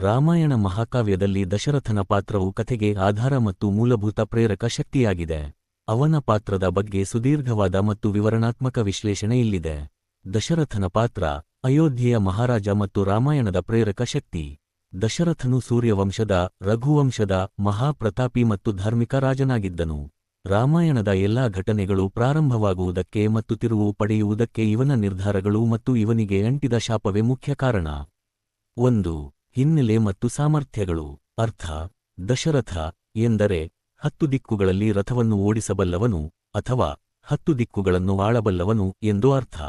ರಾಮಾಯಣ ಮಹಾಕಾವ್ಯದಲ್ಲಿ ದಶರಥನ ಪಾತ್ರವು ಕಥೆಗೆ ಆಧಾರ ಮತ್ತು ಮೂಲಭೂತ ಪ್ರೇರಕ ಶಕ್ತಿಯಾಗಿದೆ. ಅವನ ಪಾತ್ರದ ಬಗ್ಗೆ ಸುದೀರ್ಘವಾದ ಮತ್ತು ವಿವರಣಾತ್ಮಕ ವಿಶ್ಲೇಷಣೆ ಇಲ್ಲಿದೆ. ದಶರಥನ ಪಾತ್ರ, ಅಯೋಧ್ಯೆಯ ಮಹಾರಾಜ ಮತ್ತು ರಾಮಾಯಣದ ಪ್ರೇರಕ ಶಕ್ತಿ. ದಶರಥನು ಸೂರ್ಯವಂಶದ, ರಘುವಂಶದ, ಮಹಾಪ್ರತಾಪಿ ಮತ್ತು ಧಾರ್ಮಿಕ ರಾಜನಾಗಿದ್ದನು. ರಾಮಾಯಣದ ಎಲ್ಲಾ ಘಟನೆಗಳು ಪ್ರಾರಂಭವಾಗುವುದಕ್ಕೆ ಮತ್ತು ತಿರುವು ಪಡೆಯುವುದಕ್ಕೆ ಇವನ ನಿರ್ಧಾರಗಳು ಮತ್ತು ಇವನಿಗೆ ಅಂಟಿದ ಶಾಪವೇ ಮುಖ್ಯ ಕಾರಣ. ಒಂದು ಹಿನ್ನೆಲೆ ಮತ್ತು ಸಾಮರ್ಥ್ಯಗಳು. ಅರ್ಥ. ದಶರಥ ಎಂದರೆ ಹತ್ತು ದಿಕ್ಕುಗಳಲ್ಲಿ ರಥವನ್ನು ಓಡಿಸಬಲ್ಲವನು ಅಥವಾ ಹತ್ತು ದಿಕ್ಕುಗಳನ್ನು ಆಳಬಲ್ಲವನು ಎಂದು ಅರ್ಥ.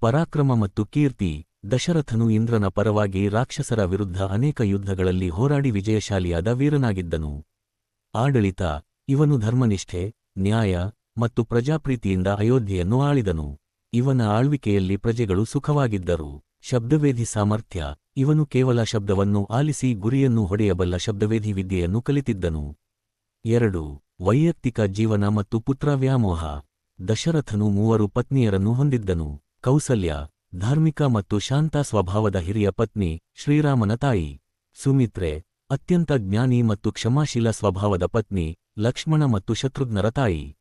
ಪರಾಕ್ರಮ ಮತ್ತು ಕೀರ್ತಿ. ದಶರಥನು ಇಂದ್ರನ ಪರವಾಗಿ ರಾಕ್ಷಸರ ವಿರುದ್ಧ ಅನೇಕ ಯುದ್ಧಗಳಲ್ಲಿ ಹೋರಾಡಿ ವಿಜಯಶಾಲಿಯಾದ ವೀರನಾಗಿದ್ದನು. ಆಡಳಿತ. ಇವನು ಧರ್ಮನಿಷ್ಠೆ, ನ್ಯಾಯ ಮತ್ತು ಪ್ರಜಾಪ್ರೀತಿಯಿಂದ ಅಯೋಧ್ಯೆಯನ್ನು ಆಳಿದನು. ಇವನ ಆಳ್ವಿಕೆಯಲ್ಲಿ ಪ್ರಜೆಗಳು ಸುಖವಾಗಿದ್ದರು. ಶಬ್ದವೇಧಿ ಸಾಮರ್ಥ್ಯ. ಇವನು ಕೇವಲ ಶಬ್ದವನ್ನು ಆಲಿಸಿ ಗುರಿಯನ್ನು ಹೊಡೆಯಬಲ್ಲ ಶಬ್ದವೇಧಿ ವಿದ್ಯೆಯನ್ನು ಕಲಿತಿದ್ದನು. ಎರಡು, ವೈಯಕ್ತಿಕ ಜೀವನ ಮತ್ತು ಪುತ್ರ ವ್ಯಾಮೋಹ. ದಶರಥನು ಮೂವರು ಪತ್ನಿಯರನ್ನು ಹೊಂದಿದ್ದನು. ಕೌಸಲ್ಯ, ಧಾರ್ಮಿಕ ಮತ್ತು ಶಾಂತ ಸ್ವಭಾವದ ಹಿರಿಯ ಪತ್ನಿ, ಶ್ರೀರಾಮನ ತಾಯಿ. ಸುಮಿತ್ರೆ, ಅತ್ಯಂತ ಜ್ಞಾನಿ ಮತ್ತು ಕ್ಷಮಾಶೀಲ ಸ್ವಭಾವದ ಪತ್ನಿ, ಲಕ್ಷ್ಮಣ ಮತ್ತು ಶತ್ರುಘ್ನರ ತಾಯಿ.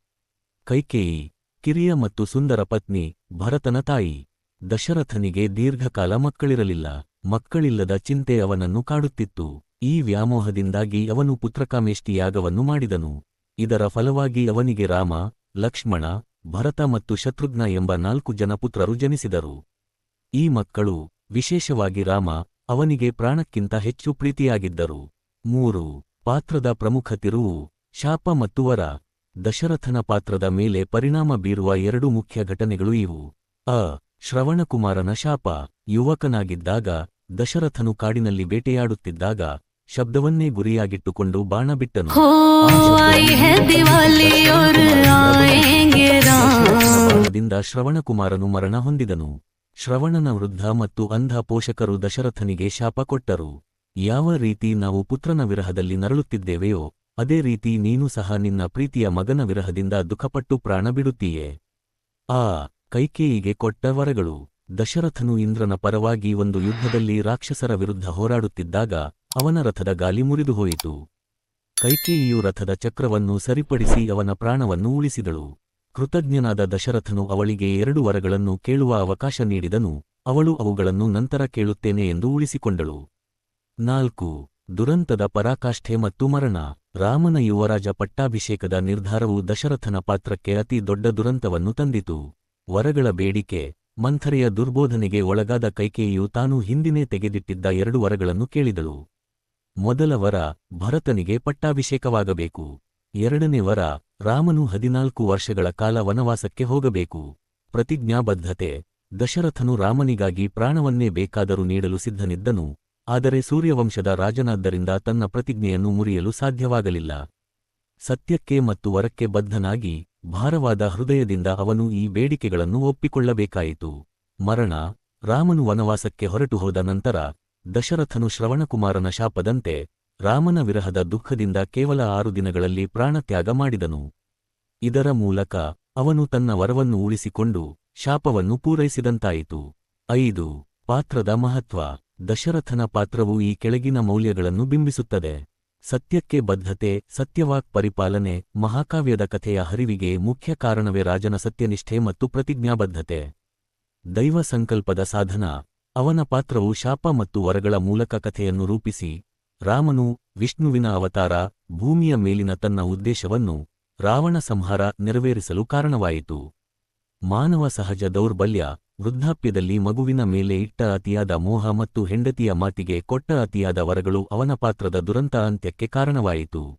ಕೈಕೇಯಿ, ಕಿರಿಯ ಮತ್ತು ಸುಂದರ ಪತ್ನಿ, ಭರತನ ತಾಯಿ. ದಶರಥನಿಗೆ ದೀರ್ಘಕಾಲ ಮಕ್ಕಳಿರಲಿಲ್ಲ. ಮಕ್ಕಳಿಲ್ಲದ ಚಿಂತೆ ಅವನನ್ನು ಕಾಡುತ್ತಿತ್ತು. ಈ ವ್ಯಾಮೋಹದಿಂದಾಗಿ ಅವನು ಪುತ್ರಕಾಮೇಷ್ಟಿಯಾಗವನ್ನು ಮಾಡಿದನು. ಇದರ ಫಲವಾಗಿ ಅವನಿಗೆ ರಾಮ, ಲಕ್ಷ್ಮಣ, ಭರತ ಮತ್ತು ಶತ್ರುಘ್ನ ಎಂಬ ನಾಲ್ಕು ಜನ ಪುತ್ರರು ಜನಿಸಿದರು. ಈ ಮಕ್ಕಳು, ವಿಶೇಷವಾಗಿ ರಾಮ, ಅವನಿಗೆ ಪ್ರಾಣಕ್ಕಿಂತ ಹೆಚ್ಚು ಪ್ರೀತಿಯಾಗಿದ್ದರು. ಮೂರು, ಪಾತ್ರದ ಪ್ರಮುಖ ತಿರುವು, ಶಾಪ ಮತ್ತು ವರ. ದಶರಥನ ಪಾತ್ರದ ಮೇಲೆ ಪರಿಣಾಮ ಬೀರುವ ಎರಡು ಮುಖ್ಯ ಘಟನೆಗಳು ಇವು. ಅ ಶ್ರವಣಕುಮಾರನ ಶಾಪ. ಯುವಕನಾಗಿದ್ದಾಗ ದಶರಥನು ಕಾಡಿನಲ್ಲಿ ಬೇಟೆಯಾಡುತ್ತಿದ್ದಾಗ ಶಬ್ದವನ್ನೇ ಗುರಿಯಾಗಿಟ್ಟುಕೊಂಡು ಬಾಣ ಬಿಟ್ಟನು. ದಿಂದ ಶ್ರವಣಕುಮಾರನು ಮರಣ ಹೊಂದಿದನು. ಶ್ರವಣನ ವೃದ್ಧ ಮತ್ತು ಅಂಧ ಪೋಷಕರು ದಶರಥನಿಗೆ ಶಾಪ ಕೊಟ್ಟರು. ಯಾವ ರೀತಿ ನಾವು ಪುತ್ರನ ವಿರಹದಲ್ಲಿ ನರಳುತ್ತಿದ್ದೇವೆಯೋ ಅದೇ ರೀತಿ ನೀನು ಸಹ ನಿನ್ನ ಪ್ರೀತಿಯ ಮಗನ ವಿರಹದಿಂದ ದುಃಖಪಟ್ಟು ಪ್ರಾಣ ಬಿಡುತ್ತೀಯೆ. ಆ ಕೈಕೇಯಿಗೆ ಕೊಟ್ಟ ವರಗಳು. ದಶರಥನು ಇಂದ್ರನ ಪರವಾಗಿ ಒಂದು ಯುದ್ಧದಲ್ಲಿ ರಾಕ್ಷಸರ ವಿರುದ್ಧ ಹೋರಾಡುತ್ತಿದ್ದಾಗ ಅವನ ರಥದ ಗಾಲಿ ಮುರಿದುಹೋಯಿತು. ಕೈಕೇಯಿಯು ರಥದ ಚಕ್ರವನ್ನು ಸರಿಪಡಿಸಿ ಅವನ ಪ್ರಾಣವನ್ನು ಉಳಿಸಿದಳು. ಕೃತಜ್ಞನಾದ ದಶರಥನು ಅವಳಿಗೆ ಎರಡು ವರಗಳನ್ನು ಕೇಳುವ ಅವಕಾಶ ನೀಡಿದನು. ಅವಳು ಅವುಗಳನ್ನು ನಂತರ ಕೇಳುತ್ತೇನೆ ಎಂದು ಉಳಿಸಿಕೊಂಡಳು. ನಾಲ್ಕು. ದುರಂತದ ಪರಾಕಾಷ್ಠೆ ಮತ್ತು ಮರಣ. ರಾಮನ ಯುವರಾಜ ಪಟ್ಟಾಭಿಷೇಕದ ನಿರ್ಧಾರವು ದಶರಥನ ಪಾತ್ರಕ್ಕೆ ಅತಿ ದೊಡ್ಡ ದುರಂತವನ್ನು ತಂದಿತು. ವರಗಳ ಬೇಡಿಕೆ, ಮಂಥರೆಯ ದುರ್ಬೋಧನೆಗೆ ಒಳಗಾದ ಕೈಕೇಯಿಯು ತಾನು ಹಿಂದಿನೇ ತೆಗೆದಿಟ್ಟಿದ್ದ ಎರಡು ವರಗಳನ್ನು ಕೇಳಿದಳು. ಮೊದಲ ವರ ಭರತನಿಗೆ ಪಟ್ಟಾಭಿಷೇಕವಾಗಬೇಕು. ಎರಡನೇ ವರ ರಾಮನು ಹದಿನಾಲ್ಕು ವರ್ಷಗಳ ಕಾಲ ವನವಾಸಕ್ಕೆ ಹೋಗಬೇಕು. ಪ್ರತಿಜ್ಞಾಬದ್ಧತೆ, ದಶರಥನು ರಾಮನಿಗಾಗಿ ಪ್ರಾಣವನ್ನೇ ಬೇಕಾದರೂ ನೀಡಲು ಸಿದ್ಧನಿದ್ದನು, ಆದರೆ ಸೂರ್ಯವಂಶದ ರಾಜನಾದ್ದರಿಂದ ತನ್ನ ಪ್ರತಿಜ್ಞೆಯನ್ನು ಮುರಿಯಲು ಸಾಧ್ಯವಾಗಲಿಲ್ಲ. ಸತ್ಯಕ್ಕೆ ಮತ್ತು ವರಕ್ಕೆ ಬದ್ಧನಾಗಿ ಭಾರವಾದ ಹೃದಯದಿಂದ ಅವನು ಈ ಬೇಡಿಕೆಗಳನ್ನು ಒಪ್ಪಿಕೊಳ್ಳಬೇಕಾಯಿತು. ಮರಣ, ರಾಮನು ವನವಾಸಕ್ಕೆ ಹೊರಟು ಹೋದ ನಂತರ ದಶರಥನು ಶ್ರವಣಕುಮಾರನ ಶಾಪದಂತೆ ರಾಮನ ವಿರಹದ ದುಃಖದಿಂದ ಕೇವಲ ಆರು ದಿನಗಳಲ್ಲಿ ಪ್ರಾಣತ್ಯಾಗ ಮಾಡಿದನು. ಇದರ ಮೂಲಕ ಅವನು ತನ್ನ ವರವನ್ನು ಉಳಿಸಿಕೊಂಡು ಶಾಪವನ್ನು ಪೂರೈಸಿದಂತಾಯಿತು. ಐದು, ಪಾತ್ರದ ಮಹತ್ವ. ದಶರಥನ ಪಾತ್ರವು ಈ ಕೆಳಗಿನ ಮೌಲ್ಯಗಳನ್ನು ಬಿಂಬಿಸುತ್ತದೆ. ಸತ್ಯಕ್ಕೆ ಬದ್ಧತೆ, ಸತ್ಯವಾಕ್ ಪರಿಪಾಲನೆ, ಮಹಾಕಾವ್ಯದ ಕಥೆಯ ಹರಿವಿಗೆ ಮುಖ್ಯ ಕಾರಣವೇ ರಾಜನ ಸತ್ಯನಿಷ್ಠೆ ಮತ್ತು ಪ್ರತಿಜ್ಞಾಬದ್ಧತೆ. ದೈವ ಸಂಕಲ್ಪದ ಸಾಧನ, ಅವನ ಪಾತ್ರವು ಶಾಪ ಮತ್ತು ವರಗಳ ಮೂಲಕ ಕಥೆಯನ್ನು ರೂಪಿಸಿ, ರಾಮನು ವಿಷ್ಣುವಿನ ಅವತಾರ, ಭೂಮಿಯ ಮೇಲಿನ ತನ್ನ ಉದ್ದೇಶವನ್ನು ರಾವಣ ಸಂಹಾರ ನೆರವೇರಿಸಲು ಕಾರಣವಾಯಿತು. ಮಾನವ ಸಹಜ ದೌರ್ಬಲ್ಯ ವೃದ್ಧಾಪ್ಯದಲ್ಲಿ ಮಗುವಿನ ಮೇಲೆ ಇಟ್ಟ ಅತಿಯಾದ ಮೋಹ ಮತ್ತು ಹೆಂಡತಿಯ ಮಾತಿಗೆ ಕೊಟ್ಟ ಅತಿಯಾದ ವರಗಳು ಅವನ ಪಾತ್ರದ ದುರಂತ ಅಂತ್ಯಕ್ಕೆ ಕಾರಣವಾಯಿತು.